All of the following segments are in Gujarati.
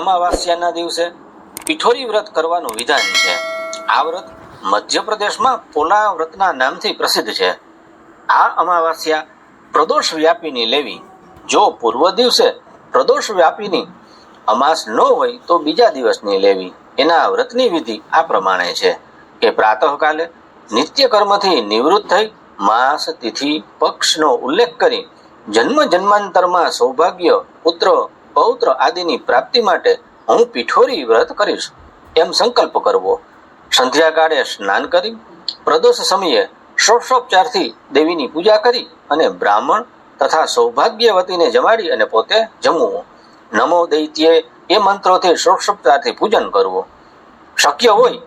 અમાવાસ્યાના દિવસે પિઠોરી વ્રત કરવાનું વિધાન છે. આ વ્રત મધ્યપ્રદેશમાં પોલા વ્રતના નામથી પ્રસિદ્ધ છે. આ અમાવાસ્યા પ્રદોષ વ્યાપીની લેવી. જો પૂર્વ દિવસે પ્રદોષ વ્યાપીની અમાસ ન હોય તો બીજા દિવસની લેવી. એના વ્રતની વિધિ આ પ્રમાણે છે કે પ્રાતઃકાલે નિત્ય કર્મથી નિવૃત્ત થઈ માસ તિથિ પક્ષનો ઉલ્લેખ કરી જન્મ જન્માંતરમાં સૌભાગ્ય પુત્ર પૌત્ર આદિની પ્રાપ્તિ માટે હું પીઠોરી વ્રત કરીશ. એમ સંકલ્પ કરવો. સંધ્યાકાળે સ્નાન કરી, પ્રદોષ સમયે ષોડશોપચારથી દેવીની પૂજા કરી અને બ્રાહ્મણ તથા સૌભાગ્યવતીને જમાડી અને પોતે જમવું. નમો દૈત્યે એ મંત્રોથી ષોડશોપચારથી પૂજન કરવું. શક્ય હોય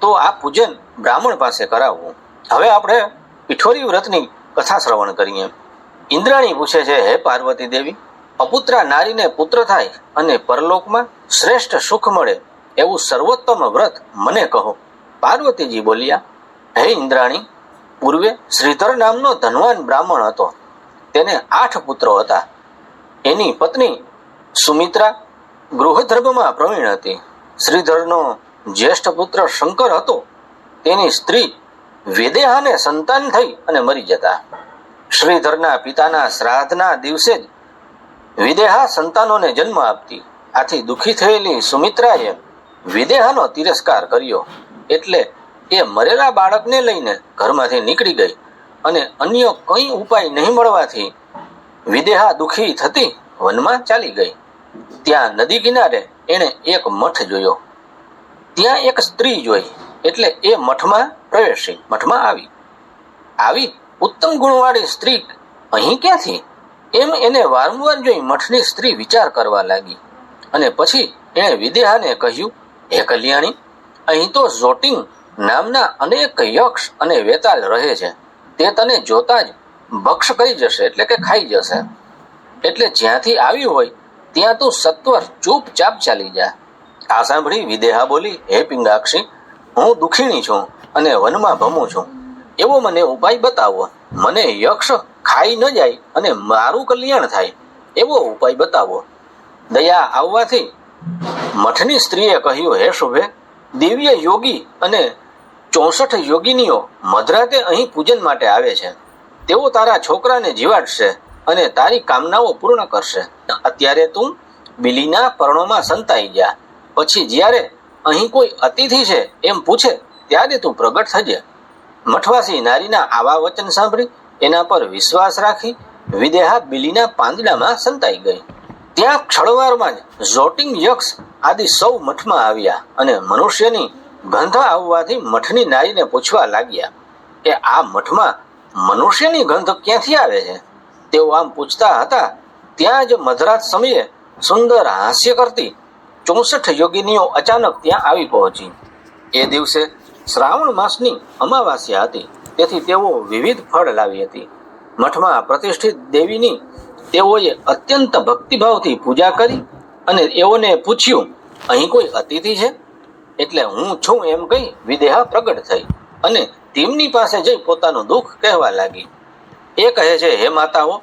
તો આ પૂજન બ્રાહ્મણ પાસે કરાવવું. હવે આપણે પીઠોરી વ્રતની કથા શ્રવણ કરીએ. ઇન્દ્રાણી પૂછે છે, હે પાર્વતી દેવી અપુત્રા નારીને પુત્ર થાય અને પરલોકમાં શ્રેષ્ઠ સુખ મળે, એવું સર્વોત્તમ વ્રત મને કહો. પાર્વતીજી બોલ્યા, હે ઇન્દ્રાણી, પૂર્વે શ્રીધર નામનો ધનવાન બ્રાહ્મણ હતો. તેને આઠ પુત્રો હતા. એની પત્ની સુમિત્રા ગૃહધર્મમાં પ્રવીણ હતી. શ્રીધરનો જ્યેષ્ઠ પુત્ર શંકર હતો. તેની સ્ત્રી વેદેહાને સંતાન થઈ અને મરી જતા. શ્રીધરના પિતાના શ્રાદ્ધના દિવસે જ વિદેહા સંતાનોને જન્મ આપતી. આથી દુઃખી થયેલી સુમિત્રાએ વિદેહાનો તિરસ્કાર કર્યો. એટલે એ મરેલા બાળકને લઈને ઘરમાંથી નીકળી ગઈ અને અન્ય કંઈ ઉપાય નહીં મળવાથી વિદેહા દુઃખી થતી વનમાં ચાલી ગઈ. ત્યાં નદી કિનારે એણે એક મઠ જોયો. ત્યાં એક સ્ત્રી જોઈ, એટલે એ મઠમાં પ્રવેશી, મઠમાં આવી. આવી ઉત્તમ ગુણવાળી સ્ત્રી અહીં ક્યાંથી? એમ એને વારંવાર જોઈ મઠની સ્ત્રી વિચાર કરવા લાગી. અને પછી એણે વિદેહાને કહ્યું, હે કલ્યાણી, અહીં તો ઝોટિંગ નામના અનેક યક્ષ અને વેતાલ રહે છે. તે તને જોતા જ ભક્ષ કરી જશે, એટલે કે ખાઈ જશે. એટલે જ્યાંથી આવ્યું હોય, ત્યાં તું સત્વર ચૂપચાપ ચાલી જા. આ સાંભળી વિદેહા બોલી, હે પિંગાક્ષી, હું દુખીણી છું અને વનમાં ભમું છું. એવો મને ઉપાય બતાવો. મને યક્ષ ખાઈ ન જાય અને મારું કલ્યાણ થાય, એવો ઉપાય બતાવો. દયા આવવાથી મઠની સ્ત્રીએ કહ્યું, હે શુભે, દિવ્ય યોગી અને ચોસઠ યોગિનીઓ મધરાતે અહીં પૂજન માટે આવે છે. તેઓ તારા છોકરાને જીવાડશે અને તારી કામનાઓ પૂર્ણ કરશે. અત્યારે તું બિલીના પર્ણોમાં સંતાઈ જા. પછી જ્યારે અહીં કોઈ અતિથિ છે એમ પૂછે, ત્યારે તું પ્રગટ થજે. મઠવાસી નારીના આવા વચન સાંભળી એના પર વિશ્વાસ રાખી વિદેહા બિલીના પાંદડામાં સંતાઈ ગઈ. ત્યાં ક્ષણવારમાં જ ઝોટિંગ યક્ષ આદિ સૌ મઠમાં આવ્યા અને મનુષ્યની ગંધ આવવાથી મઠની નારીને પૂછવા લાગ્યા કે આ મઠમાં મનુષ્યની ગંધ ક્યાંથી આવે છે? તેઓ આમ પૂછતા હતા, ત્યાં જ મધરાત સમયે સુંદર હાસ્ય કરતી ચોસઠ યોગિનીઓ અચાનક ત્યાં આવી પહોંચી. એ દિવસે શ્રાવણ માસની અમાવાસ્યા હતી. તેથી તેઓ વિવિધ ફળ લાવી હતી. મઠમાં પ્રતિષ્ઠિત દેવીની તેઓએ અત્યંત ભક્તિભાવથી પૂજા કરી અને એઓને પૂછ્યું, અહીં કોઈ અતિથિ છે? એટલે હું છું એમ કહી વિદેહા પ્રગટ થઈ અને તેમની પાસે જઈ પોતાનું દુઃખ કહેવા લાગી. એ કહે છે, હે માતાઓ,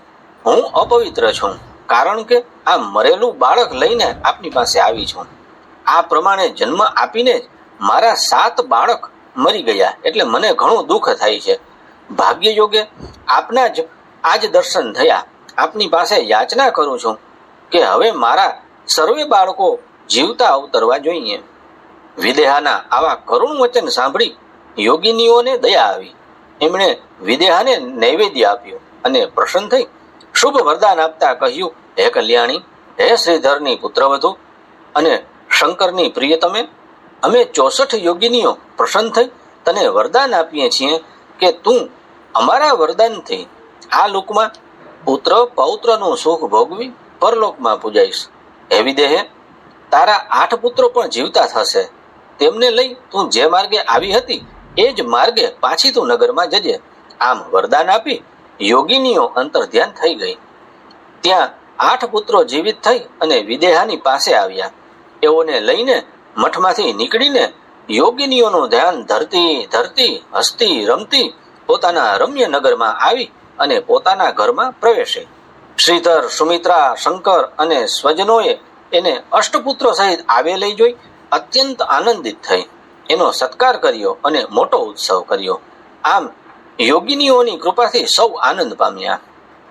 હું અપવિત્ર છું, કારણ કે આ મરેલું બાળક લઈને આપની પાસે આવી છું. આ પ્રમાણે જન્મ આપીને જ મારા સાત બાળક મરી ગયા. એટલે મને ઘણું દુઃખ થાય છે. ભાગ્ય યોગે આપના જ આજ દર્શન થયા. આપની પાસે યાચના કરું છું કે હવે મારા સર્વે બાળકો જીવતા અવતરવા જોઈએ. વિદેહાના આવા કરુણ વચન સાંભળી યોગિનીઓને દયા આવી. એમણે વિદેહાને નૈવેદ્ય આપ્યું અને પ્રસન્ન થઈ શુભ વરદાન આપતા કહ્યું, હે કલ્યાણી, હે શ્રીધરની પુત્રવધુ અને શંકરની પ્રિયતમે અમે ચોસઠ યોગિનીઓ પ્રસન્ન થઈ તને વરદાન આપીએ છીએ કે તું અમારા વરદાનથી આ લોકમાં પુત્ર પૌત્રનું સુખ ભોગવી પરલોકમાં પૂજાઈશ. એવી દેહે તારા આઠ પુત્રો પણ જીવતા થશે. તેમને લઈ તું જે માર્ગે આવી હતી, એ જ માર્ગે પાછી તું નગરમાં જજે. આમ વરદાન આપી યોગિનીઓ અંતર ધ્યાન થઈ ગઈ. ત્યાં આઠ પુત્રો જીવિત થઈ અને વિદેહાની પાસે આવ્યા. એઓને લઈને મઠમાંથી નીકળીને યોગિનીઓનું ધ્યાન ધરતી ધરતી, હસતી, રમતી પોતાના રમ્ય નગરમાં આવી અને પોતાના ઘરમાં પ્રવેશી. શ્રીધર, સુમિત્રા, શંકર અને સ્વજનોએ એને અષ્ટપુત્રો સહિત આવે લઈ જોઈ અત્યંત આનંદિત થઈ. એનો સત્કાર કર્યો અને મોટો ઉત્સવ કર્યો. આમ યોગિનીઓની કૃપાથી સૌ આનંદ પામ્યા.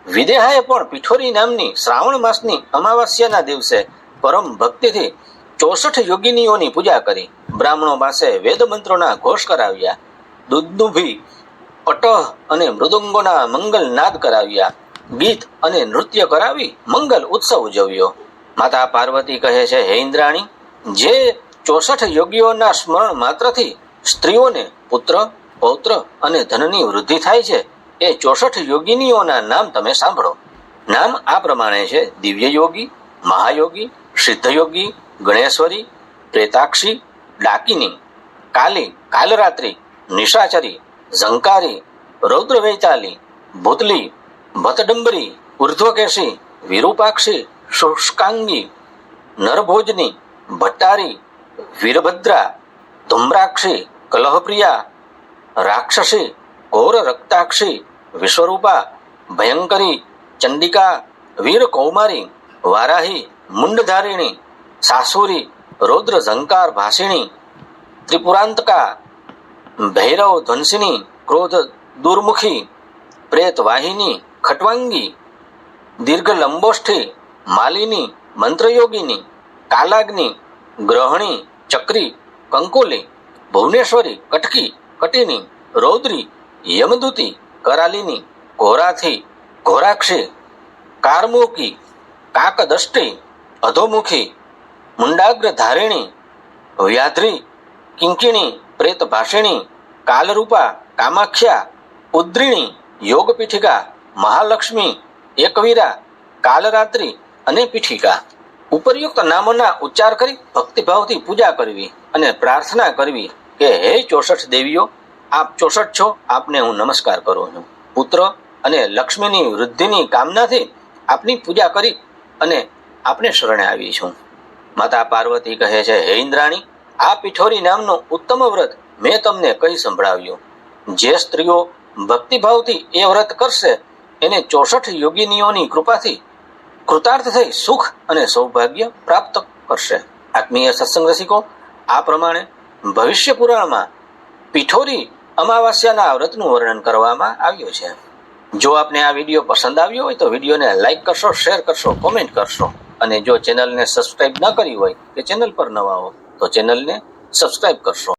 વિદેહાએ પણ પીઠોરી નામની શ્રાવણ માસની અમાવાસ્યાના દિવસે પરમ ભક્તિથી ચોસઠ યોગિનીઓની પૂજા કરી. બ્રાહ્મણો પાસે વેદ મંત્રોના ઘોષ કરાવ્યા. દુદુભી પટહ અને મૃદુંગોના મંગલ નાદ કરાવ્યા. ગીત અને નૃત્ય કરાવી મંગલ ઉત્સવ ઉજવ્યો. માતા પાર્વતી કહે છે, હે ઇન્દ્રાણી, જે ચોસઠ યોગીઓના સ્મરણ માત્રથી સ્ત્રીઓને પુત્ર, પૌત્ર અને ધનની વૃદ્ધિ થાય છે, એ ચોસઠ યોગિનીઓના નામ તમે સાંભળો. નામ આ પ્રમાણે છે દિવ્ય યોગી મહાયોગી, સિદ્ધયોગી ગણેશ્વરી, પ્રેતાક્ષી, ડાકિની, કાલી, કાલરાત્રી, નિશાચરી, ઝંકારી રૌદ્ર વૈતાલી ભૂતલી, ભતડંબરી, ઉર્ધ્વકેશી, વિરૂપાક્ષી, શુષ્કાંગી, નરભોજની, ભટ્ટારી, વીરભદ્રા, ધુમ્રાક્ષી, કલહપ્રિયા, રાક્ષસી, ઘોર રક્તાક્ષી, વિશ્વરૂપા, ભયંકરી, ચંડિકા, વીર કૌમારી, વારાહી, મુંડધારિણી સાસુરી રૌદ્ર ઝંકાર ભાષિણી, ત્રિપુરાંતકા ભૈરવ ધ્વંસિની ક્રોધ દુર્મુખી, પ્રેત વાહિની, ખટવાંગી, દીર્ઘ લંબોષ્ઠી, માલિની, મંત્રયોગિની, કાલાગ્નિ, ગ્રહણી, ચક્રી, કંકોલી, ભુવનેશ્વરી, કટકી, કટીની, રૌદ્રી, યમદૂતી, કરાલિની, ઘોરાથી, ઘોરાક્ષી, કારમુકી, કાકદષ્ટી, અધોમુખી મુંડાગ્ર ધારિણી વ્યાધ્રી કિંકિણી પ્રેત ભાષિણી કાલરૂપા, કામાખ્યા, ઉદ્રિણી, યોગપીઠિકા, મહાલક્ષ્મી, એકવીરા, કાલરાત્રિ અને પીઠિકા. ઉપરયુક્ત નામોના ઉચ્ચાર કરી ભક્તિભાવથી પૂજા કરવી અને પ્રાર્થના કરવી કે હે ચોસઠ દેવીઓ, આપ ચોસઠ છો, આપને હું નમસ્કાર કરું છું. પુત્ર અને લક્ષ્મીની વૃદ્ધિની કામનાથી આપની પૂજા કરી અને આપને શરણે આવી છું. માતા પાર્વતી કહે છે, હે ઇન્દ્રાણી, આ પિઠોરી નામનું ઉત્તમ વ્રત મેં તમને કહી સંભળાવ્યું. જે સ્ત્રીઓ ભક્તિભાવથી એ વ્રત કરશે, એને ચોસઠ યોગિનીઓની કૃપાથી કૃતાર્થ થઈ સુખ અને સૌભાગ્ય પ્રાપ્ત કરશે. આત્મીય સત્સંગ રસિકો, આ પ્રમાણે ભવિષ્ય પુરાણમાં પિઠોરી અમાવાસ્યાના વ્રતનું વર્ણન કરવામાં આવ્યું છે. જો આપને આ વીડિયો પસંદ આવ્યો હોય તો વિડીયોને લાઈક કરશો, શેર કરશો, કોમેન્ટ કરશો. અને જો ચેનલને સબસ્ક્રાઇબ ન કરી હોય કે ચેનલ પર નવા હો, તો ચેનલને સબસ્ક્રાઇબ કરશો.